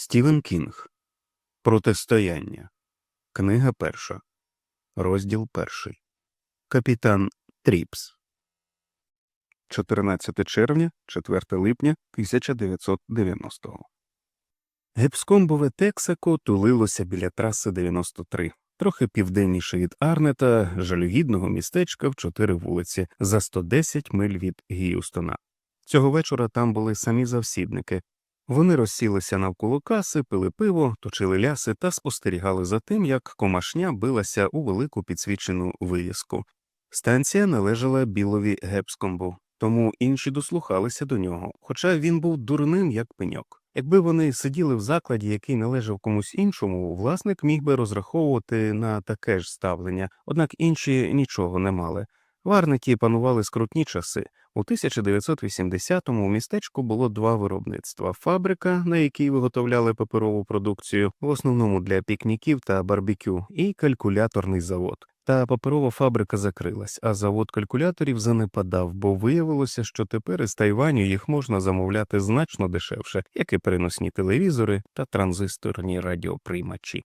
Стівен Кінг Протистояння. Книга перша. Розділ перший. Капітан Тріпс. 14 червня, 4 липня 1990-го. Гепскомбове Тексако тулилося біля траси 93, трохи південніше від Арнета, жалюгідного містечка в чотири вулиці, за 110 миль від Гіюстона. Цього вечора там були самі завсідники, вони розсілися навколо каси, пили пиво, точили ляси та спостерігали за тим, як комашня билася у велику підсвічену вивіску. Станція належала білові Гепскомбу, тому інші дослухалися до нього, хоча він був дурним, як пеньок. Якби вони сиділи в закладі, який належав комусь іншому, власник міг би розраховувати на таке ж ставлення, однак інші нічого не мали. В Арнеті панували скрутні часи. У 1980-му у містечку було два виробництва: фабрика, на якій виготовляли паперову продукцію, в основному для пікніків та барбекю, і калькуляторний завод. Та паперова фабрика закрилась, а завод калькуляторів занепадав, бо виявилося, що тепер із Тайваню їх можна замовляти значно дешевше, як і переносні телевізори та транзисторні радіоприймачі.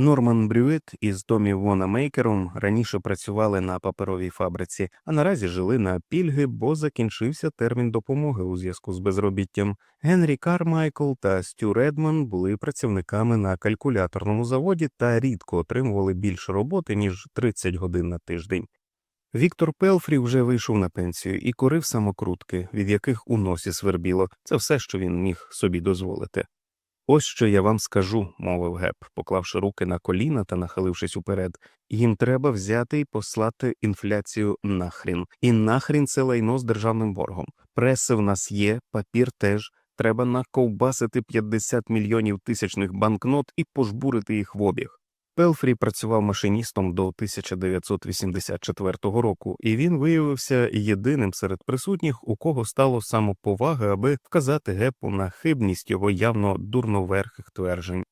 Норман Брюет із Томі Вона Мейкером раніше працювали на паперовій фабриці, а наразі жили на пільги, бо закінчився термін допомоги у зв'язку з безробіттям. Генрі Кармайкл та Стю Редман були працівниками на калькуляторному заводі та рідко отримували більше роботи ніж 30 годин на тиждень. Віктор Пелфрі вже вийшов на пенсію і курив самокрутки, від яких у носі свербіло. Це все, що він міг собі дозволити. Ось що я вам скажу, мовив Геп, поклавши руки на коліна та нахилившись уперед. Їм треба взяти і послати інфляцію нахрін. І нахрін це лайно з державним боргом. Преси в нас є, папір теж. Треба наковбасити 50 мільйонів тисячних банкнот і пожбурити їх в обіг. Пелфрі працював машиністом до 1984 року, і він виявився єдиним серед присутніх, у кого стало самоповаги, аби вказати гепу на хибність його явно дурноверхих тверджень.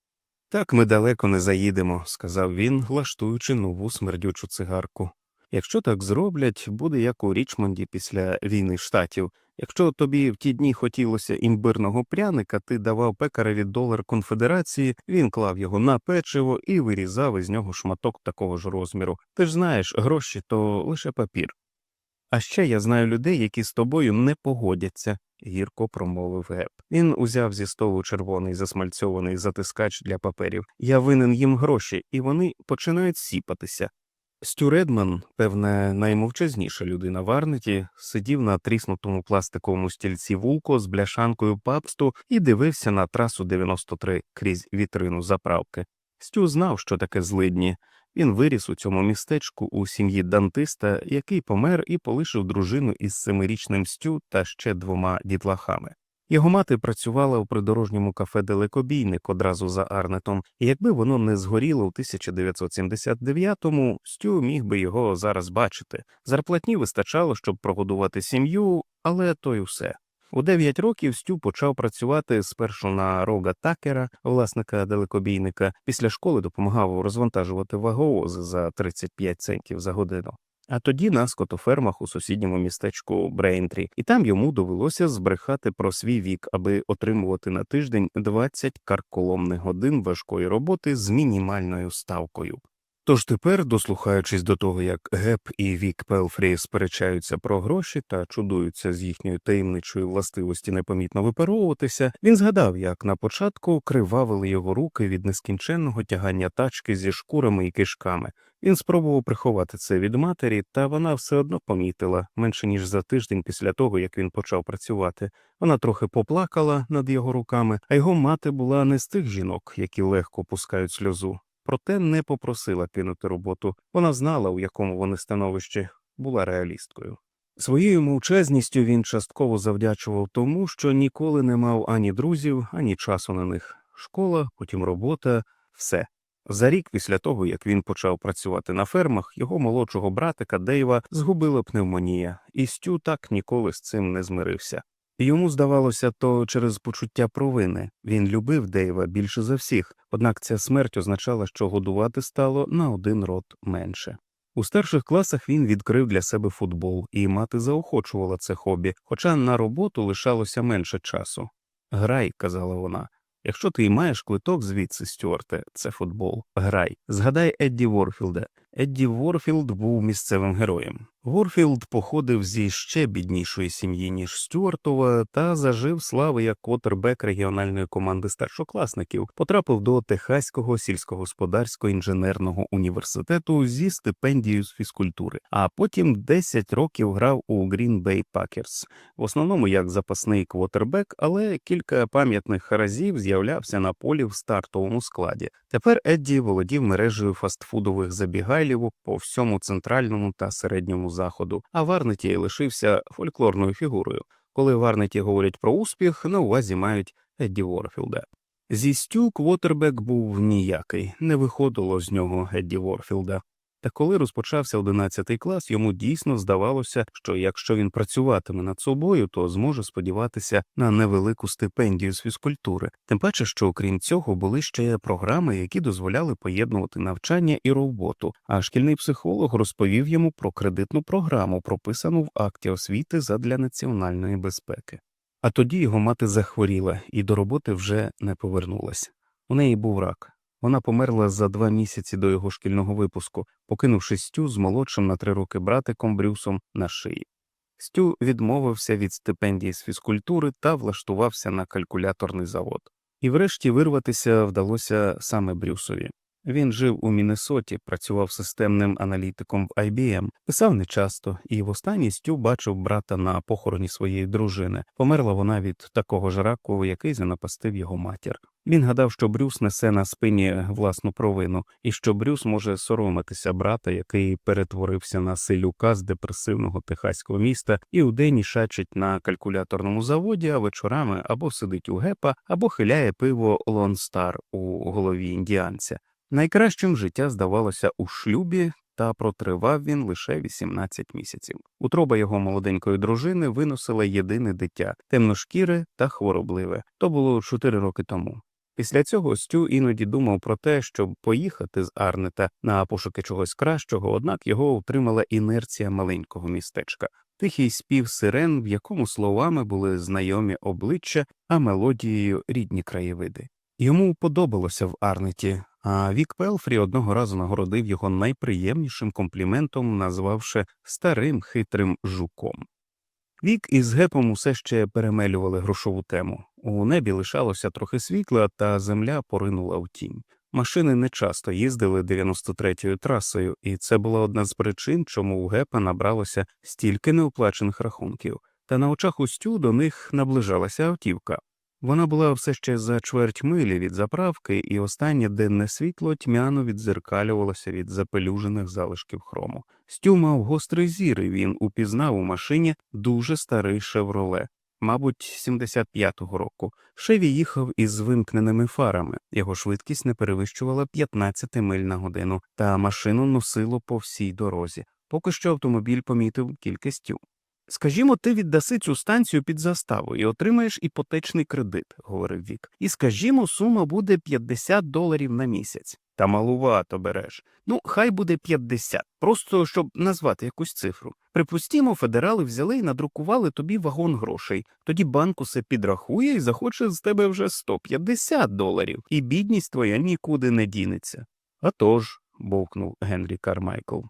Так ми далеко не заїдемо, сказав він, влаштуючи нову смердючу цигарку. Якщо так зроблять, буде як у Річмонді після війни штатів. Якщо тобі в ті дні хотілося імбирного пряника, ти давав пекареві долар конфедерації, він клав його на печиво і вирізав із нього шматок такого ж розміру. Ти ж знаєш, гроші то лише папір. А ще я знаю людей, які з тобою не погодяться, гірко промовив Геп. Він узяв зі столу червоний засмальцьований затискач для паперів. Я винен їм гроші, і вони починають сіпатися. Стю Редман, певне, наймовчазніша людина в Арнеті, сидів на тріснутому пластиковому стільці вулко з бляшанкою папсту і дивився на трасу 93 крізь вітрину заправки. Стю знав, що таке злидні. Він виріс у цьому містечку у сім'ї дантиста, який помер і полишив дружину із семирічним Стю та ще двома дітлахами. Його мати працювала у придорожньому кафе Далекобійник одразу за Арнетом, і якби воно не згоріло у 1979-му, Стю міг би його зараз бачити. Зарплатні вистачало, щоб прогодувати сім'ю, але то й усе. У 9 років Стю почав працювати спершу на рога Такера, власника далекобійника. Після школи допомагав розвантажувати ваговози за 35 центів за годину. А тоді на скотофермах у сусідньому містечку Брейнтрі, і там йому довелося збрехати про свій вік, аби отримувати на тиждень 20 карколомних годин важкої роботи з мінімальною ставкою. Тож тепер, дослухаючись до того, як Геп і Вік Пелфрі сперечаються про гроші та чудуються з їхньої таємничої властивості непомітно випаровуватися, він згадав, як на початку кривавили його руки від нескінченного тягання тачки зі шкурами і кишками. Він спробував приховати це від матері, та вона все одно помітила менше ніж за тиждень після того, як він почав працювати. Вона трохи поплакала над його руками, а його мати була не з тих жінок, які легко пускають сльозу. Проте не попросила кинути роботу. Вона знала, у якому вони становищі, була реалісткою. Своєю мовчазністю він частково завдячував тому, що ніколи не мав ані друзів, ані часу на них. Школа, потім робота, все. За рік після того, як він почав працювати на фермах, його молодшого братика Дейва згубила пневмонія, і Стю так ніколи з цим не змирився. Йому здавалося, то через почуття провини він любив Дейва більше за всіх, однак ця смерть означала, що годувати стало на один рот менше. У старших класах він відкрив для себе футбол, і мати заохочувала це хобі, хоча на роботу лишалося менше часу. Грай, казала вона, Якщо ти і маєш квиток звідси, Стюарте, це футбол. Грай. Згадай Едді Ворфілда. Едді Ворфілд був місцевим героєм. Ворфілд походив зі ще біднішої сім'ї, ніж Стюартова, та зажив слави як котербек регіональної команди старшокласників, потрапив до Техаського сільськогосподарського інженерного університету зі стипендією з фізкультури, а потім 10 років грав у Green Bay Packers, в основному як запасний квотербек, але кілька пам'ятних разів з'являвся на полі в стартовому складі. Тепер Едді володів мережею фастфудових забігайлівок по всьому центральному та середньому заходу, а Варнеті лишився фольклорною фігурою. Коли Варнеті говорять про успіх, на увазі мають Едді Ворфілда. Зі Стю квотербек був ніякий, не виходило з нього Едді Ворфілда. Коли розпочався 11 клас, йому дійсно здавалося, що якщо він працюватиме над собою, то зможе сподіватися на невелику стипендію з фізкультури. Тим паче, що окрім цього були ще програми, які дозволяли поєднувати навчання і роботу. А шкільний психолог розповів йому про кредитну програму, прописану в акті освіти задля національної безпеки. А тоді його мати захворіла і до роботи вже не повернулась. У неї був рак. Вона померла за два місяці до його шкільного випуску, покинувши Стю з молодшим на три роки братиком Брюсом на шиї. Стю відмовився від стипендії з фізкультури та влаштувався на калькуляторний завод. І врешті вирватися вдалося саме Брюсові. Він жив у Міннесоті, працював системним аналітиком в IBM, писав нечасто, і в останній Стю бачив брата на похороні своєї дружини. Померла вона від такого ж раку, який занапастив його матір. Він гадав, що Брюс несе на спині власну провину, і що Брюс може соромитися брата, який перетворився на селюка з депресивного техаського міста і удень шачить на калькуляторному заводі, а вечорами або сидить у гепа, або хиляє пиво Лон Стар у голові індіанця. Найкращим життя здавалося у шлюбі, та протривав він лише 18 місяців. Утроба його молоденької дружини виносила єдине дитя темношкіре та хворобливе. То було 4 роки тому. Після цього Стю іноді думав про те, щоб поїхати з Арнета на пошуки чогось кращого, однак його утримала інерція маленького містечка, тихий спів сирен, в якому словами були знайомі обличчя, а мелодією рідні краєвиди. Йому подобалося в Арнеті, а Вік Пелфрі одного разу нагородив його найприємнішим компліментом, назвавши старим хитрим жуком. Вік із гепом усе ще перемелювали грошову тему. У небі лишалося трохи світла, та земля поринула в тінь. Машини не часто їздили 93-ю трасою, і це була одна з причин, чому у гепа набралося стільки неоплачених рахунків, та на очах устю до них наближалася автівка. Вона була все ще за чверть милі від заправки, і останнє денне світло тьмяно відзеркалювалося від запелюжених залишків хрому. Стю мав гострий зір, і він упізнав у машині дуже старий шевроле, мабуть, 75-го року. Шеві їхав із вимкненими фарами, його швидкість не перевищувала 15 миль на годину, та машину носило по всій дорозі. Поки що автомобіль помітив кількістю. Скажімо, ти віддаси цю станцію під заставу і отримаєш іпотечний кредит, говорив Вік. І скажімо, сума буде 50 доларів на місяць. Та малувато береш. Ну, хай буде 50, просто щоб назвати якусь цифру. Припустімо, федерали взяли і надрукували тобі вагон грошей. Тоді банк усе підрахує і захоче з тебе вже 150 доларів, і бідність твоя нікуди не дінеться. «А тож», – бовкнув Генрі Кармайкл.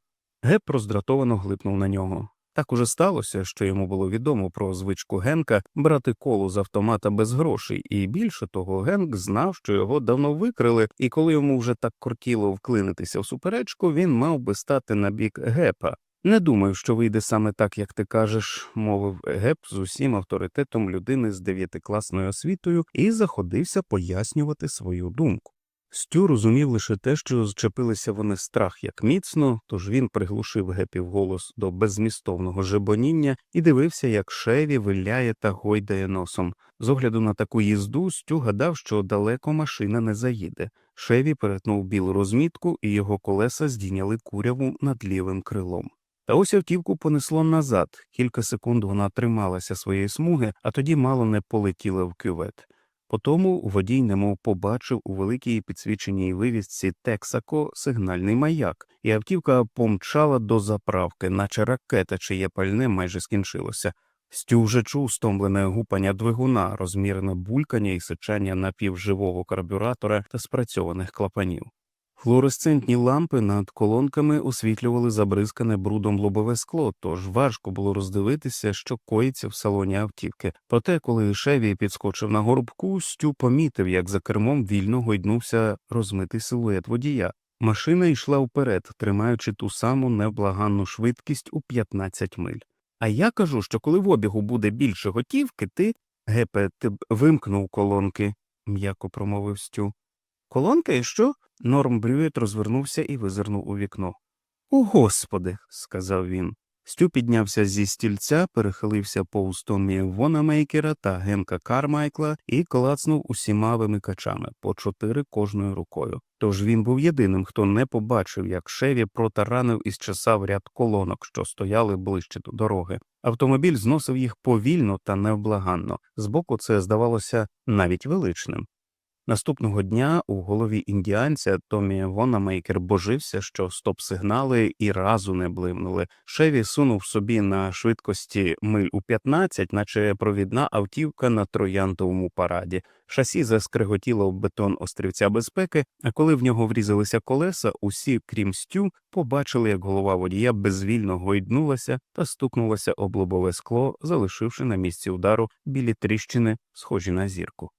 Геп роздратовано глипнув на нього. Так уже сталося, що йому було відомо про звичку Генка брати колу з автомата без грошей, і більше того, Генк знав, що його давно викрили, і коли йому вже так кортіло вклинитися в суперечку, він мав би стати на бік гепа. Не думаю, що вийде саме так, як ти кажеш, мовив геп з усім авторитетом людини з дев'ятикласною освітою і заходився пояснювати свою думку. Стю розумів лише те, що зчепилися вони страх як міцно, тож він приглушив гепів голос до беззмістовного жебоніння і дивився, як шеві виляє та гойдає носом. З огляду на таку їзду Стю гадав, що далеко машина не заїде. Шеві перетнув білу розмітку, і його колеса здійняли куряву над лівим крилом. Та ось автівку понесло назад. Кілька секунд вона трималася своєї смуги, а тоді мало не полетіла в кювет. Потому водій немов побачив у великій підсвіченій вивісці Тексако сигнальний маяк, і автівка помчала до заправки, наче ракета, чиє пальне майже скінчилося. Стю вже чув стомлене гупання двигуна, розмірене булькання і сичання напівживого карбюратора та спрацьованих клапанів. Флуоресцентні лампи над колонками освітлювали забризкане брудом лобове скло, тож важко було роздивитися, що коїться в салоні автівки. Проте, коли Шеві підскочив на горбку, Стю помітив, як за кермом вільно гойднувся розмитий силует водія. Машина йшла вперед, тримаючи ту саму невблаганну швидкість у 15 миль. А я кажу, що коли в обігу буде більше готівки, ти. Гепе, ти б вимкнув колонки, м'яко промовив Стю. Колонки і що? Норм Брюєт розвернувся і визирнув у вікно. О, господи, сказав він. Стю піднявся зі стільця, перехилився повз Томі Вонамейкера та Генка Кармайкла і клацнув усіма вимикачами по чотири кожною рукою. Тож він був єдиним, хто не побачив, як Шеві протаранив із часав ряд колонок, що стояли ближче до дороги. Автомобіль зносив їх повільно та невблаганно. Збоку це здавалося навіть величним. Наступного дня у голові індіанця Томі Вонамейкер божився, що стоп-сигнали і разу не блимнули. Шеві сунув собі на швидкості миль у 15, наче провідна автівка на троянтовому параді. Шасі заскриготіло в бетон острівця безпеки, а коли в нього врізалися колеса, усі, крім стю, побачили, як голова водія безвільно гойднулася та стукнулася об лобове скло, залишивши на місці удару білі тріщини, схожі на зірку.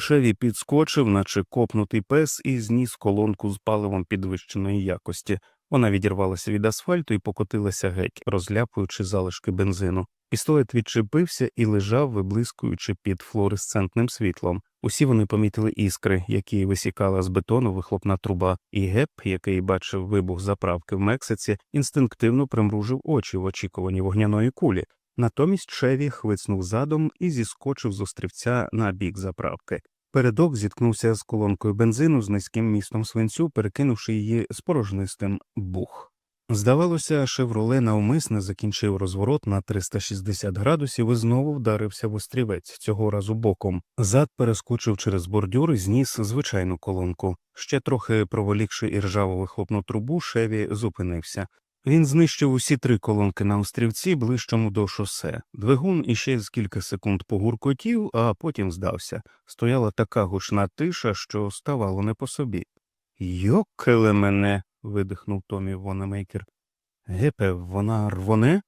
Шеві підскочив, наче копнутий пес, і зніс колонку з паливом підвищеної якості. Вона відірвалася від асфальту і покотилася геть, розляпуючи залишки бензину. Пістолет відчепився і лежав, виблискуючи під флуоресцентним світлом. Усі вони помітили іскри, які висікала з бетону вихлопна труба, і геп, який бачив вибух заправки в Мексиці, інстинктивно примружив очі в очікуванні вогняної кулі. Натомість Шеві хвицнув задом і зіскочив з острівця на бік заправки. Передок зіткнувся з колонкою бензину з низьким містом свинцю, перекинувши її з порожнистим бух. Здавалося, Шевроле навмисне закінчив розворот на 360 градусів і знову вдарився в острівець, цього разу боком. Зад перескочив через бордюр і зніс звичайну колонку. Ще трохи проволікши іржаву вихлопну трубу, Шеві зупинився. Він знищив усі три колонки на острівці ближчому до шосе. Двигун іще з кілька секунд погуркотів, а потім здався. Стояла така гучна тиша, що ставало не по собі. Йокеле мене. видихнув Томі Вонемейкер. Гепе, вона рвоне?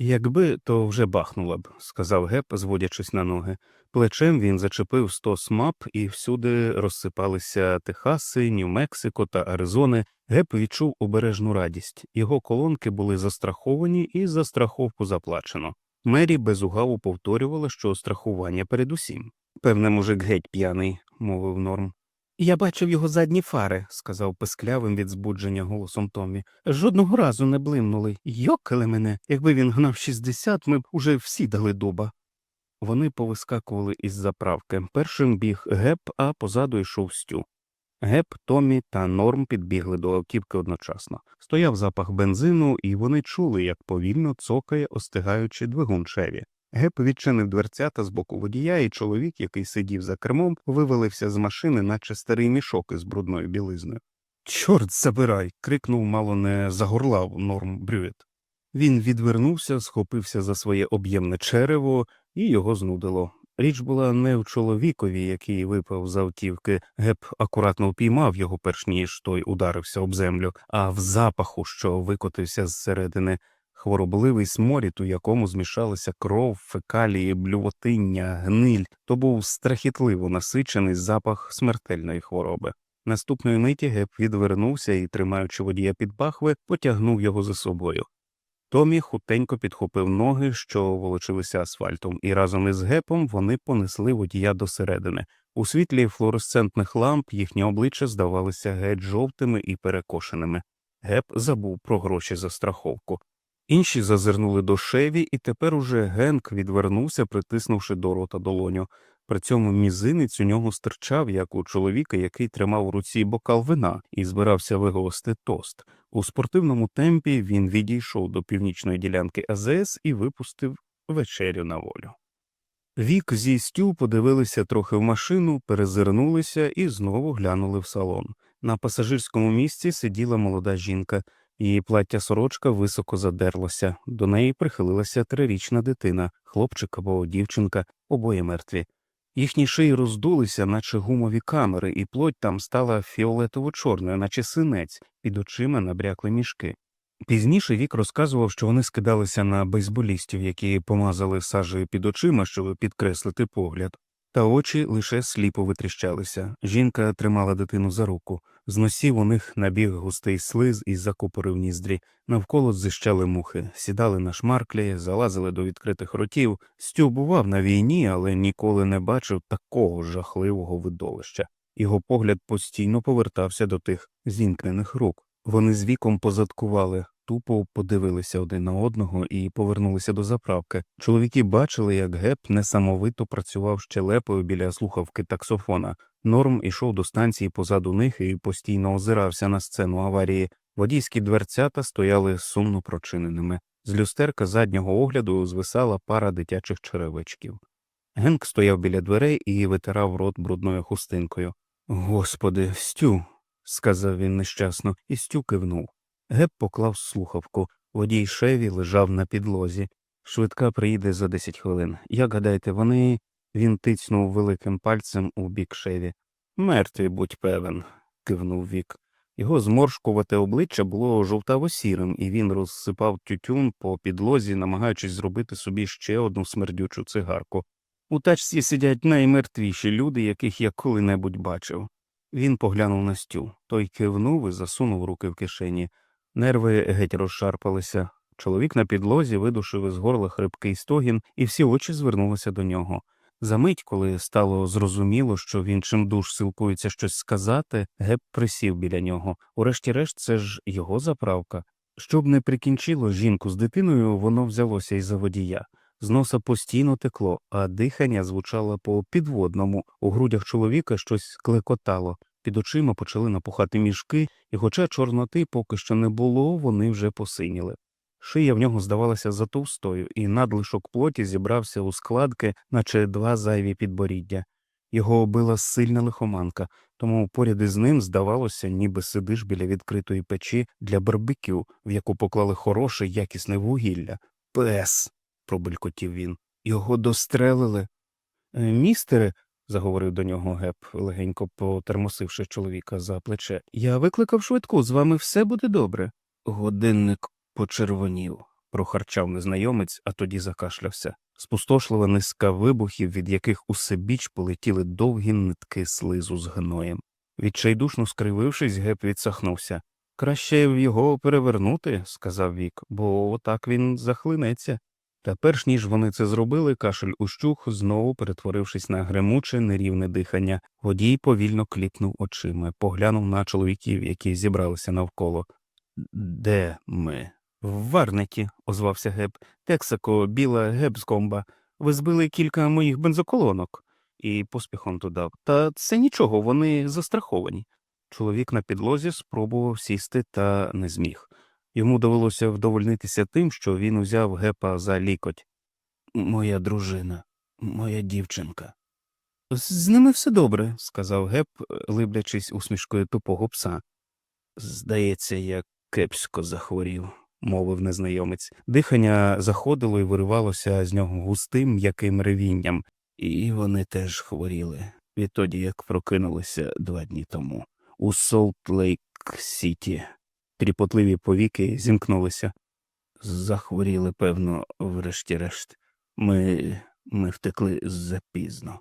Якби, то вже бахнула б, сказав Геп, зводячись на ноги. Плечем він зачепив стос мап, і всюди розсипалися Техаси, Нью-Мексико та Аризони. Геп відчув обережну радість. Його колонки були застраховані і за страховку заплачено. Мері безугаву повторювала, що страхування передусім. Певне, мужик геть п'яний, мовив Норм. Я бачив його задні фари, сказав писклявим від збудження голосом Томі. Жодного разу не блимнули. Йокали мене. Якби він гнав 60, ми б уже всі дали дуба. Вони повискакували із заправки. Першим біг геп, а позаду йшов стю. Геп, Томі та Норм підбігли до автівки одночасно. Стояв запах бензину, і вони чули, як повільно цокає, остигаючи двигун Шеві. Геп відчинив дверцята з боку водія, і чоловік, який сидів за кермом, вивалився з машини, наче старий мішок із брудною білизною. Чорт забирай. крикнув мало не загорлав Норм Брюет. Він відвернувся, схопився за своє об'ємне черево, і його знудило. Річ була не в чоловікові, який випав з автівки, геп акуратно впіймав його, перш ніж той ударився об землю, а в запаху, що викотився зсередини, хворобливий сморід, у якому змішалися кров, фекалії, блювотиння, гниль, то був страхітливо насичений запах смертельної хвороби. Наступної миті геп відвернувся і, тримаючи водія під пахви, потягнув його за собою. Томі хутенько підхопив ноги, що волочилися асфальтом, і разом із гепом вони понесли водія досередини. У світлі флуоресцентних ламп їхні обличчя здавалися геть жовтими і перекошеними. Геп забув про гроші за страховку. Інші зазирнули до шеві, і тепер уже Генк відвернувся, притиснувши до рота долоню. При цьому мізинець у нього стирчав, як у чоловіка, який тримав у руці бокал вина і збирався виголости тост. У спортивному темпі він відійшов до північної ділянки АЗС і випустив вечерю на волю. Вік зі стю подивилися трохи в машину, перезирнулися і знову глянули в салон. На пасажирському місці сиділа молода жінка. Її плаття сорочка високо задерлося, до неї прихилилася трирічна дитина, хлопчик або дівчинка, обоє мертві. Їхні шиї роздулися, наче гумові камери, і плоть там стала фіолетово-чорною, наче синець, під очима набрякли мішки. Пізніше Вік розказував, що вони скидалися на бейсболістів, які помазали сажею під очима, щоб підкреслити погляд. Та очі лише сліпо витріщалися. Жінка тримала дитину за руку. З носів у них набіг густий слиз і закупорив ніздрі. Навколо зищали мухи, сідали на шмарклі, залазили до відкритих ротів. Стю бував на війні, але ніколи не бачив такого жахливого видовища. Його погляд постійно повертався до тих зімкнених рук. Вони з віком позадкували, тупо подивилися один на одного і повернулися до заправки. Чоловіки бачили, як Геп несамовито працював щелепою біля слухавки таксофона. Норм ішов до станції позаду них і постійно озирався на сцену аварії. Водійські дверцята стояли сумно прочиненими. З люстерка заднього огляду звисала пара дитячих черевичків. Генк стояв біля дверей і витирав рот брудною хустинкою. Господи, Стю, сказав він нещасно, і Стю кивнув. Геп поклав слухавку. Водій Шеві лежав на підлозі. Швидка приїде за десять хвилин. Як гадаєте, вони. Він тицьнув великим пальцем у бік Шеві. Мертві, будь певен, кивнув Вік. Його зморшкувате обличчя було жовтаво-сірим, і він розсипав тютюн по підлозі, намагаючись зробити собі ще одну смердючу цигарку. У тачці сидять наймертвіші люди, яких я коли-небудь бачив. Він поглянув на стю. Той кивнув і засунув руки в кишені. Нерви геть розшарпалися. Чоловік на підлозі видушив із горла хрипкий стогін, і всі очі звернулися до нього. Замить, коли стало зрозуміло, що він чимдуж силкується щось сказати, Геп присів біля нього. Урешті-решт, це ж його заправка. Щоб не прикінчило жінку з дитиною, воно взялося із за водія. З носа постійно текло, а дихання звучало по підводному. У грудях чоловіка щось клекотало. Під очима почали напухати мішки, і, хоча чорноти поки що не було, вони вже посиніли. Шия в нього здавалася затовстою, і надлишок плоті зібрався у складки, наче два зайві підборіддя. Його обила сильна лихоманка, тому поряд із ним здавалося, ніби сидиш біля відкритої печі для барбекю, в яку поклали хороше, якісне вугілля. Пес. пробелькотів він. Його дострелили. «Е, Містере, заговорив до нього геп, легенько потермосивши чоловіка за плече. Я викликав швидку, з вами все буде добре. Годинник почервонів, прохарчав незнайомець, а тоді закашлявся. Спустошлива низка вибухів, від яких усе біч полетіли довгі нитки слизу з гноєм. Відчайдушно скривившись, геп відсахнувся. Краще його перевернути, сказав Вік, бо отак він захлинеться. Та перш ніж вони це зробили, кашель ущух, знову перетворившись на гремуче, нерівне дихання. Водій повільно кліпнув очима, поглянув на чоловіків, які зібралися навколо. Де ми? В Варнеті, озвався Геб. Тексако, біла гебскомба. Ви збили кілька моїх бензоколонок. І поспіхом додав. Та це нічого, вони застраховані. Чоловік на підлозі спробував сісти та не зміг. Йому довелося вдовольнитися тим, що він узяв гепа за лікоть. Моя дружина, моя дівчинка. З ними все добре, сказав геп, либлячись усмішкою тупого пса. Здається, я кепсько захворів, мовив незнайомець. Дихання заходило і виривалося з нього густим м'яким ревінням, і вони теж хворіли відтоді, як прокинулися два дні тому у Солт Лейк Сіті. Тріпотливі повіки зімкнулися. Захворіли, певно, врешті-решт. Ми, ми втекли запізно.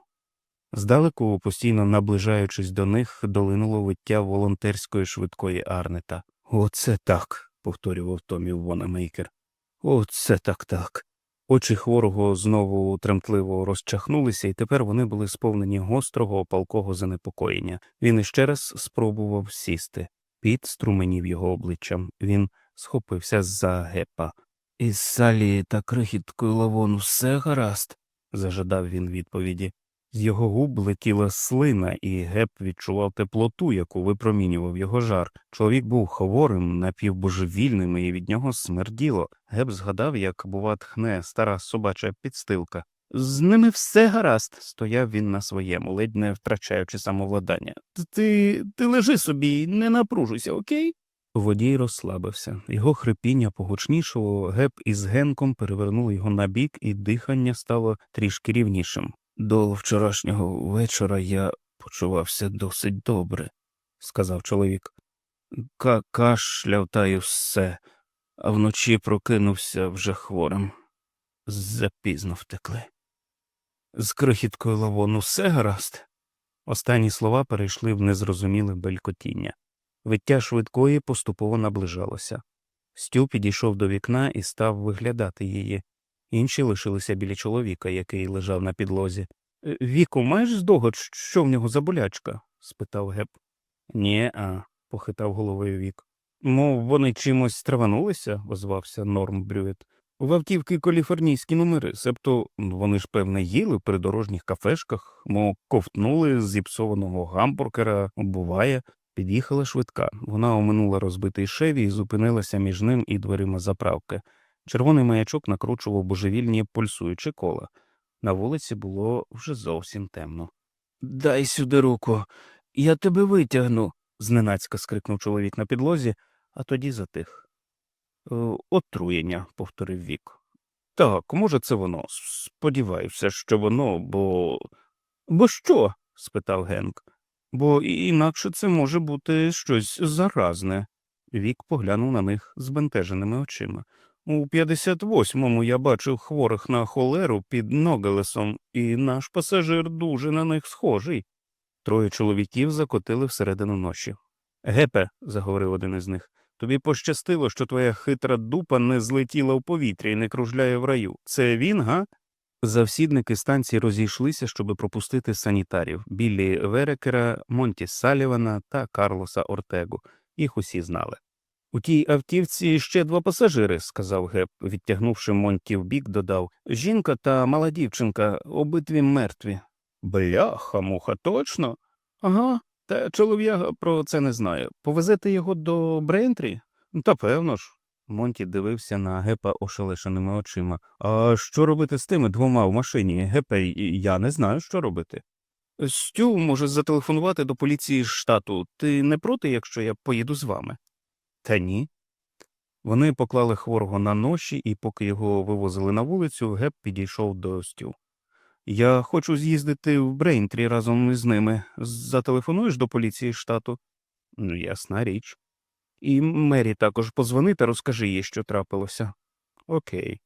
Здалеку, постійно наближаючись до них, долинуло виття волонтерської швидкої Арнета. Оце так, повторював Томі Вонамейкер. Оце так так. Очі хворого знову тремтливо розчахнулися, і тепер вони були сповнені гострого палкого занепокоєння. Він іще раз спробував сісти. Піт струменів його обличчям. Він схопився за гепа. Із салі та крихіткою лавон все гаразд, зажадав він відповіді. З його губ летіла слина, і геп відчував теплоту, яку випромінював його жар. Чоловік був хворим, напівбожевільним, і від нього смерділо. Геп згадав, як, бува, тхне стара собача підстилка. З ними все гаразд, стояв він на своєму, ледь не втрачаючи самовладання. Ти ти лежи собі, не напружуйся, окей? Водій розслабився. Його хрипіння погучнішало, геп із генком перевернули його на бік, і дихання стало трішки рівнішим. До вчорашнього вечора я почувався досить добре, сказав чоловік. Ка кашляв все, а вночі прокинувся вже хворим. Запізно втекли. З крихіткою лавону все гаразд. Останні слова перейшли в незрозуміле белькотіння. Виття швидкої поступово наближалося. Стю підійшов до вікна і став виглядати її. Інші лишилися біля чоловіка, який лежав на підлозі. «Е, Віку, маєш здогад, що в нього за болячка? спитав Геп. Нє, а, похитав головою вік. Мов вони чимось траванулися, озвався Норм Брюет. В автівки каліфорнійські номери, себто вони ж, певне, їли в придорожніх кафешках, мов ковтнули з зіпсованого гамбургера, буває. Під'їхала швидка. Вона оминула розбитий шеві і зупинилася між ним і дверима заправки. Червоний маячок накручував божевільні пульсуючі кола. На вулиці було вже зовсім темно. Дай сюди руку, я тебе витягну. зненацька скрикнув чоловік на підлозі, а тоді затих. «Е, Отруєння, повторив Вік. Так, може, це воно. Сподіваюся, що воно, бо. Бо що? спитав Генк. Бо інакше це може бути щось заразне. Вік поглянув на них збентеженими очима. У 58-му я бачив хворих на холеру під Ногалесом, і наш пасажир дуже на них схожий. Троє чоловіків закотили всередину ночі. Гепе, заговорив один із них, тобі пощастило, що твоя хитра дупа не злетіла в повітря і не кружляє в раю. Це він, га? Завсідники станції розійшлися, щоби пропустити санітарів Біллі Верекера, Монті Салівана та Карлоса Ортегу. Їх усі знали. У тій автівці ще два пасажири, сказав Геп, відтягнувши Монті в бік, додав. Жінка та мала дівчинка, обидві мертві. Бляха, муха, точно? Ага, та чолов'яга про це не знає. Повезете його до Брентрі? Та певно ж. Монті дивився на гепа ошелешеними очима. А що робити з тими двома в машині? Гепе, я не знаю, що робити. Стю може зателефонувати до поліції штату. Ти не проти, якщо я поїду з вами? Та ні. Вони поклали хворого на ноші, і поки його вивозили на вулицю, Геп підійшов до Стю. Я хочу з'їздити в Брейнтрі разом із ними. Зателефонуєш до поліції штату? Ну, ясна річ. І Мері також позвони та розкажи їй, що трапилося. Окей.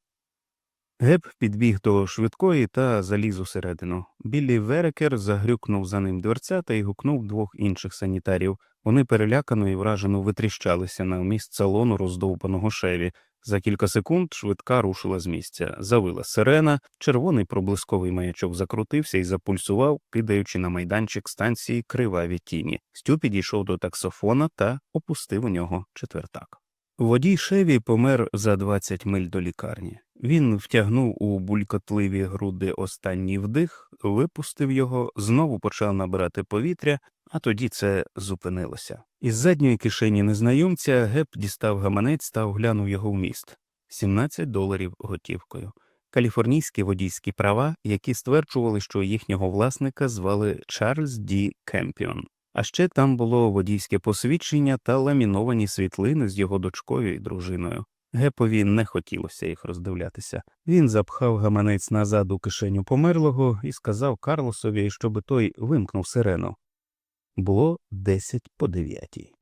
Геп підбіг до швидкої та заліз усередину. Біллі Верекер загрюкнув за ним дверцята і гукнув двох інших санітарів. Вони перелякано і вражено витріщалися на міст салону роздовбаного шеві. За кілька секунд швидка рушила з місця. Завила сирена, червоний проблисковий маячок закрутився і запульсував, кидаючи на майданчик станції криваві тіні. Стю підійшов до таксофона та опустив у нього четвертак. Водій Шеві помер за 20 миль до лікарні. Він втягнув у булькотливі груди останній вдих, випустив його, знову почав набирати повітря, а тоді це зупинилося. Із задньої кишені незнайомця Геп дістав гаманець та оглянув його вміст 17 доларів готівкою. Каліфорнійські водійські права, які стверджували, що їхнього власника звали Чарльз Ді Кемпіон. А ще там було водійське посвідчення та ламіновані світлини з його дочкою і дружиною. Гепові не хотілося їх роздивлятися. Він запхав гаманець назад у кишеню померлого і сказав Карлосові, щоби той вимкнув сирену. Було десять по дев'ятій.